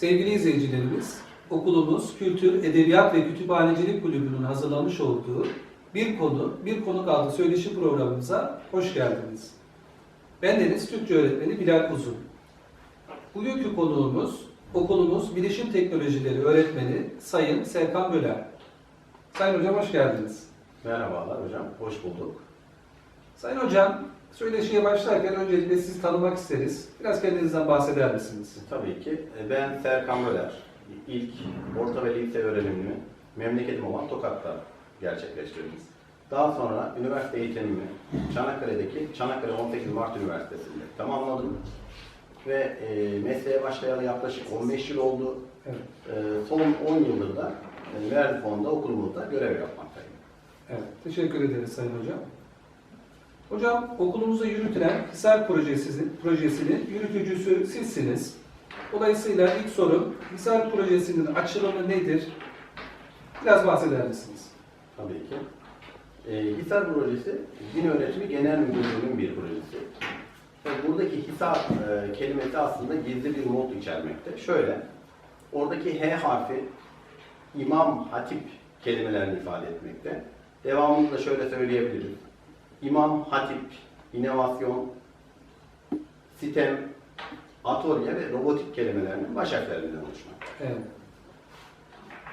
Sevgili izleyicilerimiz, okulumuz Kültür, Edebiyat ve Kütüphanecilik Kulübü'nün hazırlamış olduğu Bir Konu, Bir Konuk adlı söyleşi programımıza hoş geldiniz. Ben Deniz Türkçe öğretmeni Bilal Uzun. Bugünkü konuğumuz okulumuz Bilişim Teknolojileri öğretmeni Sayın Serkan Böler. Sayın Hocam hoş geldiniz. Merhabalar hocam, hoş bulduk. Sayın Hocam, söyleşiye başlarken öncelikle sizi tanımak isteriz. Biraz kendinizden bahseder misiniz? Tabii ki e, ben Serkan Böler. İlk orta ve lise öğrenimimi memleketim olan Tokat'ta gerçekleştirdim. Daha sonra üniversite eğitimimi Çanakkale'deki Çanakkale 18 Mart Üniversitesi'nde tamamladım. Ve e, mesleğe başlayalı yaklaşık 15 yıl oldu. Evet. E, son 10 yıldır da e, Verdifon'da okulumuzda görev yapmaktayım. Evet, teşekkür ederiz Sayın Hocam. Hocam, okulumuzda yürütülen Hisar Projesi, projesinin yürütücüsü sizsiniz. Dolayısıyla ilk sorum, Hisar Projesi'nin açılımı nedir? Biraz bahseder misiniz? Tabii ki. E, Hisar projesi, Din Öğretimi Genel Müdürlüğü'nün bir projesi. Buradaki Hisar e, kelimesi aslında gizli bir not içermekte. Şöyle, oradaki H harfi İmam Hatip kelimelerini ifade etmekte. Devamını da şöyle söyleyebiliriz. İmam Hatip, inovasyon, sistem, atölye ve robotik kelimelerinin baş harflerinden oluşmakta. Evet.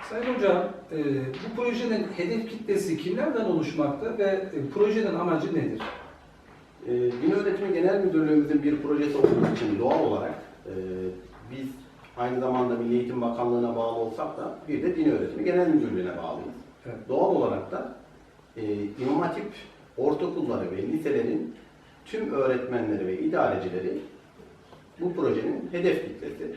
Sayın Hocam, e, bu projenin hedef kitlesi kimlerden oluşmakta ve e, projenin amacı nedir? E, Din Öğretimi Genel Müdürlüğümüzün bir projesi olduğu için doğal olarak e, biz aynı zamanda Milli Eğitim Bakanlığı'na bağlı olsak da bir de Din Öğretimi Genel Müdürlüğü'ne bağlıyız. Evet. Doğal olarak da e, İmam Hatip ortaokulları ve liselerin tüm öğretmenleri ve idarecileri bu projenin hedef kitlesi.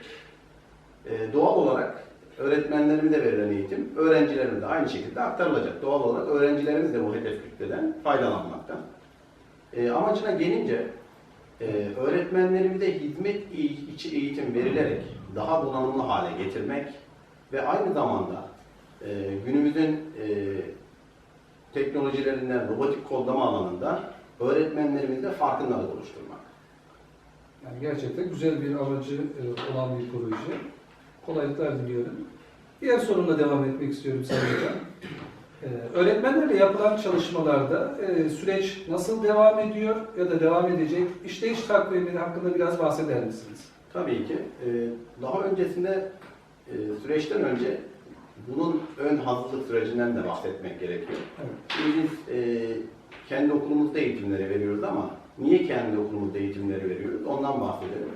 E, doğal olarak öğretmenlerimize verilen eğitim öğrencilerimize aynı şekilde aktarılacak. Doğal olarak öğrencilerimiz de bu hedef kitleden faydalanmakta. E, amacına gelince e, öğretmenlerimize hizmet içi eğitim verilerek daha donanımlı hale getirmek ve aynı zamanda e, günümüzün e, teknolojilerinden robotik kodlama alanında öğretmenlerimizde farkındalık oluşturmak. Yani gerçekten güzel bir amacı e, olan bir proje. Kolaylıklar diliyorum. Diğer sorumla devam etmek istiyorum Sayın Hocam. E, Öğretmenlerle yapılan çalışmalarda e, süreç nasıl devam ediyor ya da devam edecek? İşleyiş takvimi hakkında biraz bahseder misiniz? Tabii ki. e, daha öncesinde e, süreçten önce bunun ön hazırlık sürecinden de bahsetmek gerekiyor. Şimdi biz e, kendi okulumuzda eğitimleri veriyoruz ama niye kendi okulumuzda eğitimleri veriyoruz ondan bahsedelim.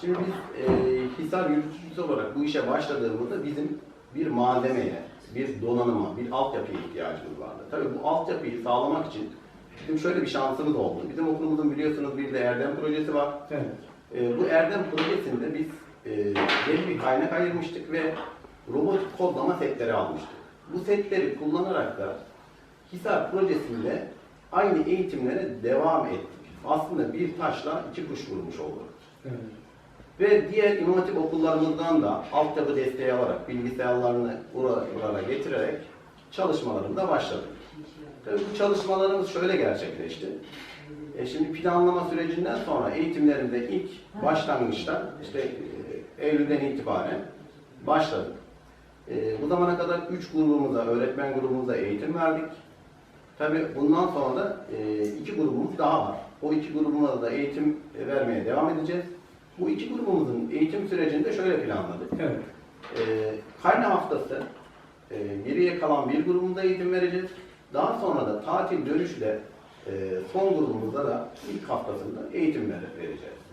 Şimdi biz e, Hisar yürütücüsü olarak bu işe başladığımızda bizim bir malzemeye, bir donanıma, bir altyapıya ihtiyacımız vardı. Tabii bu altyapıyı sağlamak için bizim şöyle bir şansımız oldu. Bizim okulumuzun biliyorsunuz bir de Erdem projesi var. Evet. E, bu Erdem projesinde biz e, belli bir kaynak ayırmıştık ve robotik kodlama setleri almıştık. Bu setleri kullanarak da Hisar projesinde aynı eğitimlere devam ettik. Aslında bir taşla iki kuş vurmuş olduk. Evet. Ve diğer Hatip okullarımızdan da altyapı desteği alarak, bilgisayarlarını buralara getirerek çalışmalarımıza başladık. Tabii bu çalışmalarımız şöyle gerçekleşti. E şimdi planlama sürecinden sonra eğitimlerimize ilk başlangıçta işte e, Eylül'den itibaren başladık. E, bu zamana kadar 3 grubumuza, öğretmen grubumuza eğitim verdik. Tabii bundan sonra da e, iki grubumuz daha var. O iki grubumuza da eğitim vermeye devam edeceğiz. Bu iki grubumuzun eğitim sürecinde şöyle planladık. Evet. E, karne haftası e, geriye kalan bir grubumuza eğitim vereceğiz. Daha sonra da tatil dönüşü de e, son grubumuzda da ilk haftasında eğitim ver- vereceğiz.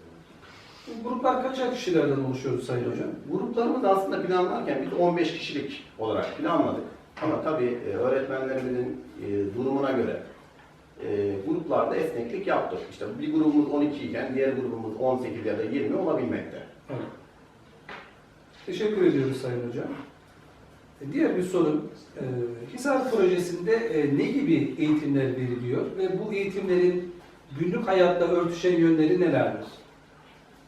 Bu gruplar kaçar kişilerden oluşuyor Sayın Hocam? Gruplarımız aslında planlarken biz 15 kişilik olarak planladık. Ama tabii e, öğretmenlerimizin e, durumuna göre e, gruplarda esneklik yaptık. İşte bir grubumuz 12 iken diğer grubumuz 18 ya da 20 olabilmekte. Evet. Teşekkür ediyoruz Sayın Hocam. Diğer bir sorum, e, Hisar Projesi'nde ne gibi eğitimler veriliyor ve bu eğitimlerin günlük hayatla örtüşen yönleri nelerdir?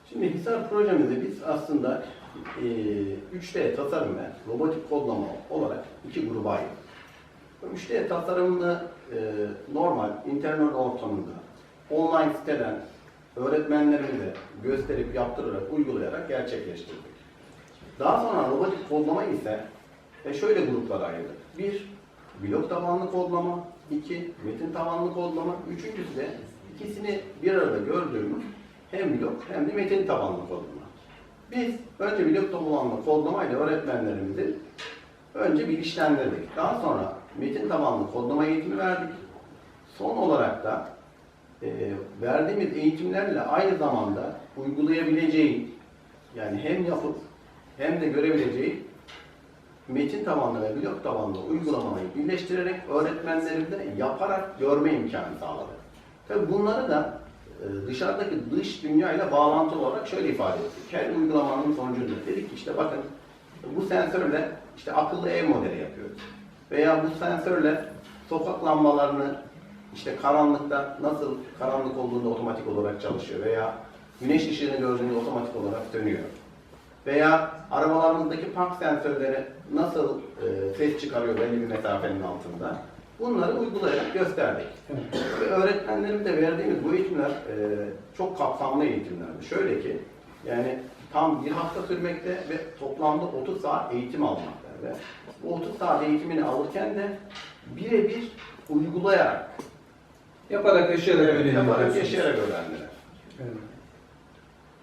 Şimdi Hisar projemizde biz aslında e, 3D tasarım ve robotik kodlama olarak iki gruba ayırdık. 3D tasarımını e, normal internet ortamında online siteden öğretmenlerimize gösterip yaptırarak uygulayarak gerçekleştirdik. Daha sonra robotik kodlama ise e, şöyle gruplara ayırdık. Bir, blok tabanlı kodlama. iki metin tabanlı kodlama. Üçüncüsü de ikisini bir arada gördüğümüz hem blok hem de metin tabanlı kodlama. Biz önce blok tabanlı kodlamayla öğretmenlerimizi önce bilinçlendirdik. Daha sonra metin tabanlı kodlama eğitimi verdik. Son olarak da e, verdiğimiz eğitimlerle aynı zamanda uygulayabileceği yani hem yapıp hem de görebileceği metin tabanlı ve blok tabanlı uygulamayı birleştirerek öğretmenlerimize yaparak görme imkanı sağladık. Tabii bunları da dışarıdaki dış dünyayla bağlantılı olarak şöyle ifade ettik. Her uygulamanın sonucunda dedik ki işte bakın bu sensörle işte akıllı ev modeli yapıyoruz. Veya bu sensörle sokak lambalarını işte karanlıkta nasıl karanlık olduğunda otomatik olarak çalışıyor veya güneş ışığını gördüğünde otomatik olarak sönüyor. Veya arabalarımızdaki park sensörleri nasıl e, ses çıkarıyor belli bir mesafenin altında. Bunları uygulayarak gösterdik. Evet. Ve öğretmenlerimize verdiğimiz bu eğitimler e, çok kapsamlı eğitimlerdi. Şöyle ki, yani tam bir hafta sürmekte ve toplamda 30 saat eğitim almakta. Ve bu 30 saat eğitimini alırken de birebir uygulayarak, Yaparak yaşayarak öğreniyor yaparak yaşayarak öğrendiler. Evet.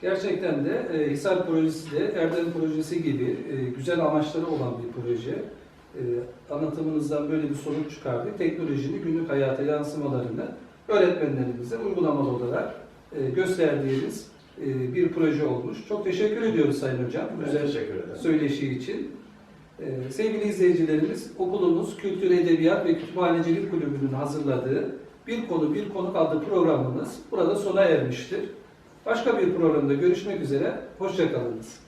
Gerçekten de e, Hisar projesi de Erdem projesi gibi e, güzel amaçları olan bir proje. E, anlatımınızdan böyle bir sonuç çıkardık. Teknolojinin günlük hayata yansımalarını öğretmenlerimize uygulamalı olarak e, gösterdiğiniz e, bir proje olmuş. Çok teşekkür ediyoruz Sayın Hocam. Ben Güzel teşekkür ederim. söyleşi için. Sevgili izleyicilerimiz, okulumuz Kültür Edebiyat ve Kütüphanecilik Kulübü'nün hazırladığı Bir Konu Bir Konuk adlı programımız burada sona ermiştir. Başka bir programda görüşmek üzere, hoşçakalınız.